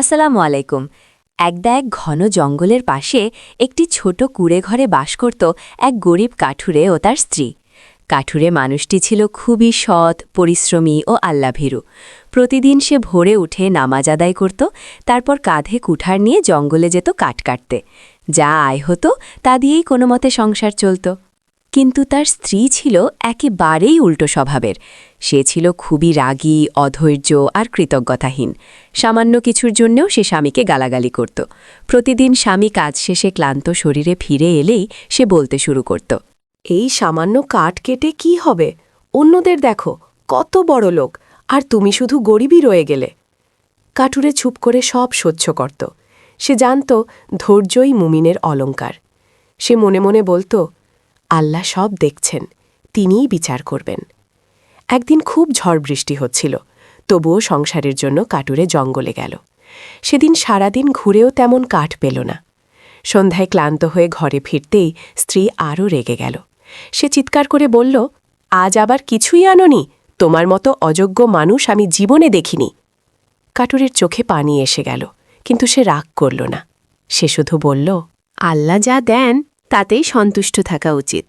আসসালামু আলাইকুম। একদা এক ঘন জঙ্গলের পাশে একটি ছোট কুড়ে ঘরে বাস করত এক গরিব কাঠুরে ও তার স্ত্রী। কাঠুরে মানুষটি ছিল খুবই সৎ, পরিশ্রমী ও আল্লাভীরু। প্রতিদিন সে ভোরে উঠে নামাজ আদায় করত, তারপর কাঁধে কুঠার নিয়ে জঙ্গলে যেত কাঠ কাটতে। যা আয় হতো, তা দিয়েই কোনো মতে সংসার চলত। কিন্তু তার স্ত্রী ছিল একেবারেই উল্টো স্বভাবের। সে ছিল খুবই রাগী, অধৈর্য আর কৃতজ্ঞতাহীন। সামান্য কিছুর জন্যেও সে স্বামীকে গালাগালি করত। প্রতিদিন স্বামী কাজ শেষে ক্লান্ত শরীরে ফিরে এলেই সে বলতে শুরু করত, এই সামান্য কাঠ কেটে কি হবে? অন্যদের দেখো, কত বড় লোক, আর তুমি শুধু গরিবই রয়ে গেলে। কাটুরে চুপ করে সব সহ্য করত। সে জানত ধৈর্যই মুমিনের অলঙ্কার। সে মনে মনে বলতো আল্লাহ সব দেখছেন, তিনিই বিচার করবেন। একদিন খুব ঝড় বৃষ্টি হচ্ছিল, তবুও সংসারের জন্য কাটুরে জঙ্গলে গেল। সেদিন সারাদিন ঘুরেও তেমন কাঠ পেল না। সন্ধ্যায় ক্লান্ত হয়ে ঘরে ফিরতেই স্ত্রী আরও রেগে গেল। সে চিৎকার করে বলল, আজ আবার কিছুই আনোনি, তোমার মতো অযোগ্য মানুষ আমি জীবনে দেখিনি। কাটুরের চোখে পানি এসে গেল, কিন্তু সে রাগ করল না। সে শুধু বলল, আল্লাহ যা দেন তাতেই সন্তুষ্ট থাকা উচিত।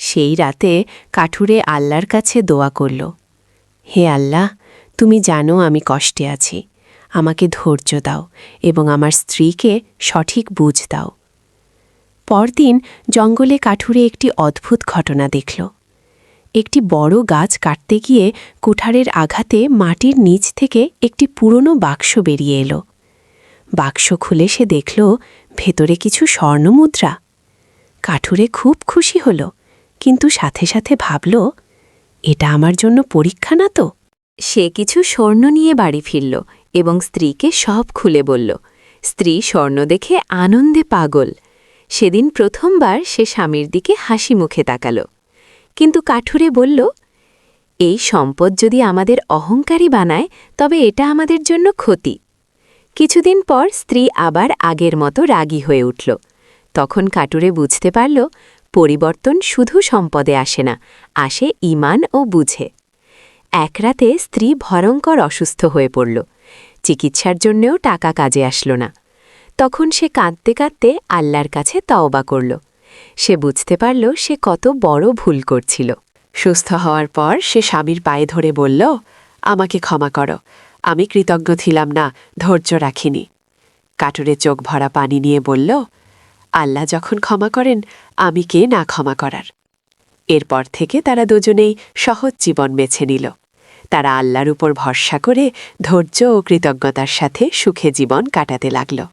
সেই রাতে কাঠুরে আল্লাহর কাছে দোয়া করল, হে আল্লাহ, তুমি জানো আমি কষ্টে আছি। আমাকে ধৈর্য দাও এবং আমার স্ত্রীকে সঠিক বুঝ দাও। পরদিন জঙ্গলে কাঠুরে একটি অদ্ভুত ঘটনা দেখল। একটি বড় গাছ কাটতে গিয়ে কুঠারের আঘাতে মাটির নিচ থেকে একটি পুরনো বাক্স বেরিয়ে এলো। বাক্স খুলে সে দেখল, ভেতরে কিছু স্বর্ণমুদ্রা। কাঠুরে খুব খুশি হল, কিন্তু সাথে সাথে ভাবল, এটা আমার জন্য পরীক্ষা না তো? সে কিছু স্বর্ণ নিয়ে বাড়ি ফিরল এবং স্ত্রীকে সব খুলে বলল, স্ত্রী স্বর্ণ দেখে আনন্দে পাগল। সেদিন প্রথমবার সে স্বামীর দিকে হাসি মুখে তাকাল। কিন্তু কাঠুরে বলল, এই সম্পদ যদি আমাদের অহংকারী বানায়, তবে এটা আমাদের জন্য ক্ষতি। কিছুদিন পর স্ত্রী আবার আগের মতো রাগী হয়ে উঠল। তখন কাটুরে বুঝতে পারল, পরিবর্তন শুধু সম্পদে আসে না, আসে ইমান ও বুঝে। এক রাতে স্ত্রী ভয়ঙ্কর অসুস্থ হয়ে পড়ল। চিকিৎসার জন্যেও টাকা কাজে আসলো না। তখন সে কাঁদতে কাঁদতে আল্লাহর কাছে তওবা করল। সে বুঝতে পারল সে কত বড় ভুল করছিল। সুস্থ হওয়ার পর সে স্বামীর পায়ে ধরে বলল, আমাকে ক্ষমা করো। আমি কৃতজ্ঞ ছিলাম না, ধৈর্য রাখিনি। কাটুরে চোখ ভরা পানি নিয়ে বলল আল্লাহ যখন ক্ষমা করেন, আমি কে না ক্ষমা করার? এরপর থেকে তারা দুজনেই সহজ জীবন বেছে নিল। তারা আল্লাহর উপর ভরসা করে ধৈর্য ও কৃতজ্ঞতার সাথে সুখে জীবন কাটাতে লাগল।